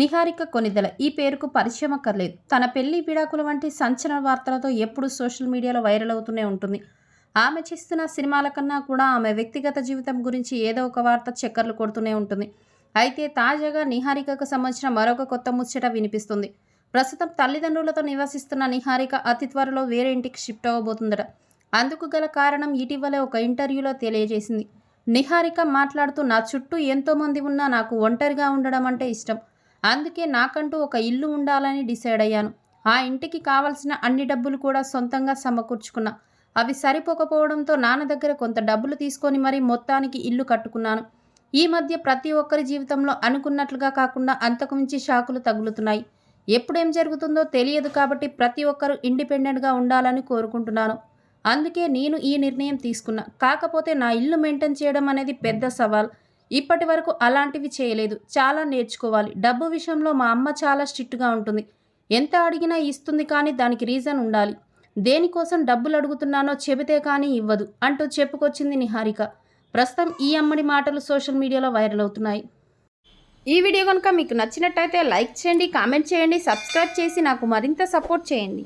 నిహారిక కొనిదెల. ఈ పేరుకు పరిచయం అక్కర్లేదు. తన పెళ్ళి విడాకుల వంటి సంచలన వార్తలతో ఎప్పుడూ సోషల్ మీడియాలో వైరల్ అవుతూనే ఉంటుంది. ఆమె చేస్తున్న సినిమాల కన్నా కూడా ఆమె వ్యక్తిగత జీవితం గురించి ఏదో ఒక వార్త చక్కర్లు కొడుతూనే ఉంటుంది. అయితే తాజాగా నిహారికకు సంబంధించిన మరొక కొత్త ముచ్చట వినిపిస్తుంది. ప్రస్తుతం తల్లిదండ్రులతో నివసిస్తున్న నిహారిక అతి త్వరలో వేరే ఇంటికి షిఫ్ట్ అవ్వబోతుందట. అందుకు గల కారణం ఇటీవలే ఒక ఇంటర్వ్యూలో తెలియజేసింది. నిహారిక మాట్లాడుతూ నా చుట్టూ ఎంతోమంది ఉన్నా నాకు ఒంటరిగా ఉండడం అంటే ఇష్టం. అందుకే నాకంటూ ఒక ఇల్లు ఉండాలని డిసైడ్ అయ్యాను. ఆ ఇంటికి కావలసిన అన్ని డబ్బులు కూడా సొంతంగా సమకూర్చుకున్నా. అవి సరిపోకపోవడంతో నాన్న దగ్గర కొంత డబ్బులు తీసుకొని మరీ మొత్తానికి ఇల్లు కట్టుకున్నాను. ఈ మధ్య ప్రతి ఒక్కరి జీవితంలో అనుకున్నట్లుగా కాకుండా అంతకుమించి షాకులు తగులుతున్నాయి. ఎప్పుడేం జరుగుతుందో తెలియదు కాబట్టి ప్రతి ఒక్కరూ ఇండిపెండెంట్గా ఉండాలని కోరుకుంటున్నాను. అందుకే నేను ఈ నిర్ణయం తీసుకున్నా. కాకపోతే నా ఇల్లు మెయింటైన్ చేయడం అనేది పెద్ద సవాల్. ఇప్పటి వరకు అలాంటివి చేయలేదు. చాలా నేర్చుకోవాలి. డబ్బు విషయంలో మా అమ్మ చాలా స్ట్రిక్ట్గా ఉంటుంది. ఎంత అడిగినా ఇస్తుంది కానీ దానికి రీజన్ ఉండాలి. దేనికోసం డబ్బులు అడుగుతున్నానో చెబితే కానీ ఇవ్వదు అంటూ చెప్పుకొచ్చింది నిహారిక. ప్రస్తుతం ఈ అమ్మడి మాటలు సోషల్ మీడియాలో వైరల్ అవుతున్నాయి. ఈ వీడియో కనుక మీకు నచ్చినట్టయితే లైక్ చేయండి కామెంట్ చేయండి సబ్స్క్రైబ్ చేసి నాకు మరింత సపోర్ట్ చేయండి.